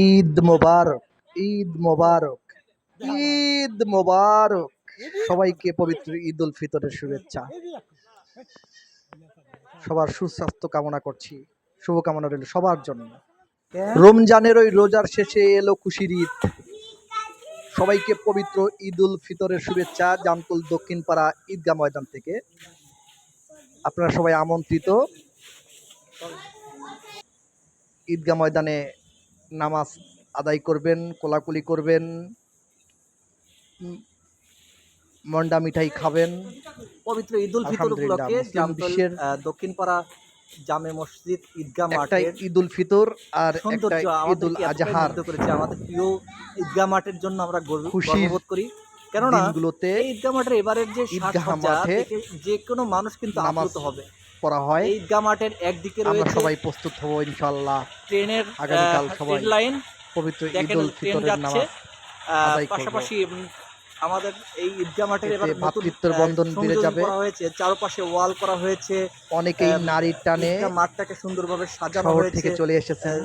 ঈদ মোবারক ঈদ মোবারক ঈদ মোবারক। সবাইকে পবিত্র ঈদ উল ফিতরের শুভেচ্ছা। সবার সুস্বাস্থ্য কামনা করছি। শুভকামনা রইল সবার জন্য। রমজানের ওই রোজার শেষে এলো খুশির ঈদ। সবাইকে পবিত্র ঈদ উল ফিতরের শুভেচ্ছা জামতুল দক্ষিণ পাড়া ঈদগাহ ময়দান থেকে। আপনারা সবাই আমন্ত্রিত। ঈদগাহ ময়দানে নামাজ আদায় করবেন কোলাকুলি করবেন মন্ডা মিঠাই খাবেন। পবিত্র ঈদ উল ফিতর উপলক্ষে বিশ্বের- দক্ষিণপাড়া জামে মসজিদ ঈদগাহ একটাই মাঠের ঈদ উল ফিতর আর একটা ঈদ উল আজহার। করেছে। আমাদের প্রিয় ঈদগাহ মাঠের জন্য আমরা গর্ববোধ করি। কেননা দিনগুলোতে এই ঈদগাহ মাঠের এবারের যে ঈদগাহ মাঠে যে কোনো মানুষ কিন্তু আপ্লুত হবে। পড়া হয়। এই ঈদগাহ মাঠের একদিকে আমরা সবাই প্রস্তুত হব ইনশাল্লাহ ট্রেনের আগামীকাল সবাই লাইন পবিত্র ঈদ উল ফিতরের নামাজ। পাশাপাশি আমাদের এই ঈদগাহ মাঠের এবার নতুন বন্ধন বেড়ে যাবে। করা হয়েছে চারপাশে ওয়াল করা হয়েছে। অনেকেই নারীর টানে মাঠটাকে সুন্দরভাবে সাজানো হয়েছে। থেকে চলে এসেছেন।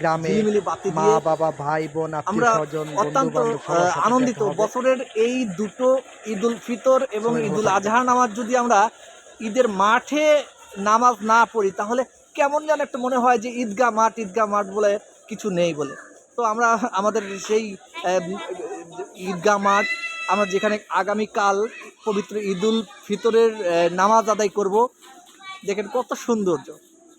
গ্রামে মা বাবা ভাই বোন আত্মীয় স্বজন অত্যন্ত আনন্দিত। বছরের এই দুটো ঈদ উল ফিতর এবং সবাই ভালো ঈদ উল আজহার নামাজ যদি আমরা ঈদের মাঠে নামাজ না পড়ি, তাহলে কেমন যেন একটা মনে হয় যে ঈদগাহ মাঠ ঈদগাহ মাঠ বলে কিছু নেই বলে। তো আমরা, আমাদের সেই ঈদগাহ মাঠ, আমরা যেখানে আগামীকাল পবিত্র ঈদুল ফিতরের নামাজ আদায় করব, দেখেন কত সৌন্দর্য।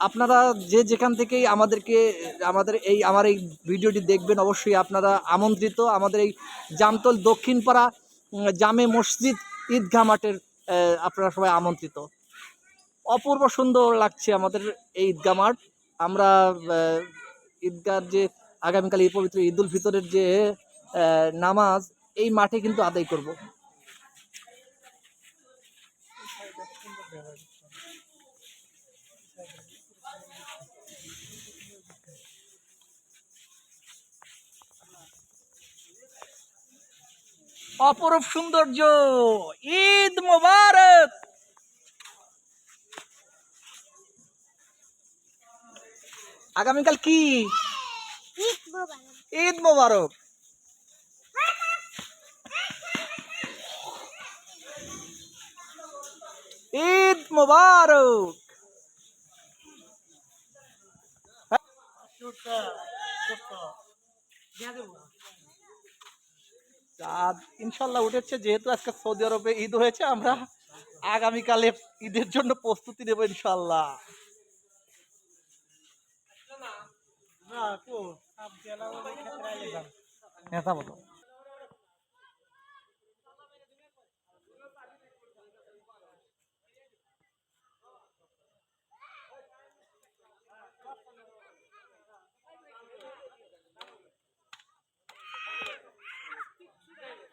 আপনারা যে যেখান থেকেই আমাদেরকে, আমাদের এই, আমার এই ভিডিওটি দেখবেন, অবশ্যই আপনারা আমন্ত্রিত। আমাদের এই জামতল দক্ষিণপাড়া জামে মসজিদ ঈদগাহ মাঠের আপনারা সবাই আমন্ত্রিত। অপূর্ব সুন্দর লাগছে আমাদের এই ঈদগা মাঠ। আমরা ঈদগার যে আগামীকাল এই পবিত্র ঈদুল ফিতরের যে নামাজ, এই মাঠে কিন্তু আদায় করব। অপরূপ সৌন্দর্য। ঈদ মোবারক। আগামীকাল কি? ঈদ মোবারক। ঈদ মোবারক। চাঁদ ইনশাল্লাহ উঠেছে যেহেতু আজকে সৌদি আরবে ঈদ হয়েছে আমরা আগামীকালে ঈদের জন্য প্রস্তুতি নেব ইনশাল্লাহ নেতা বলো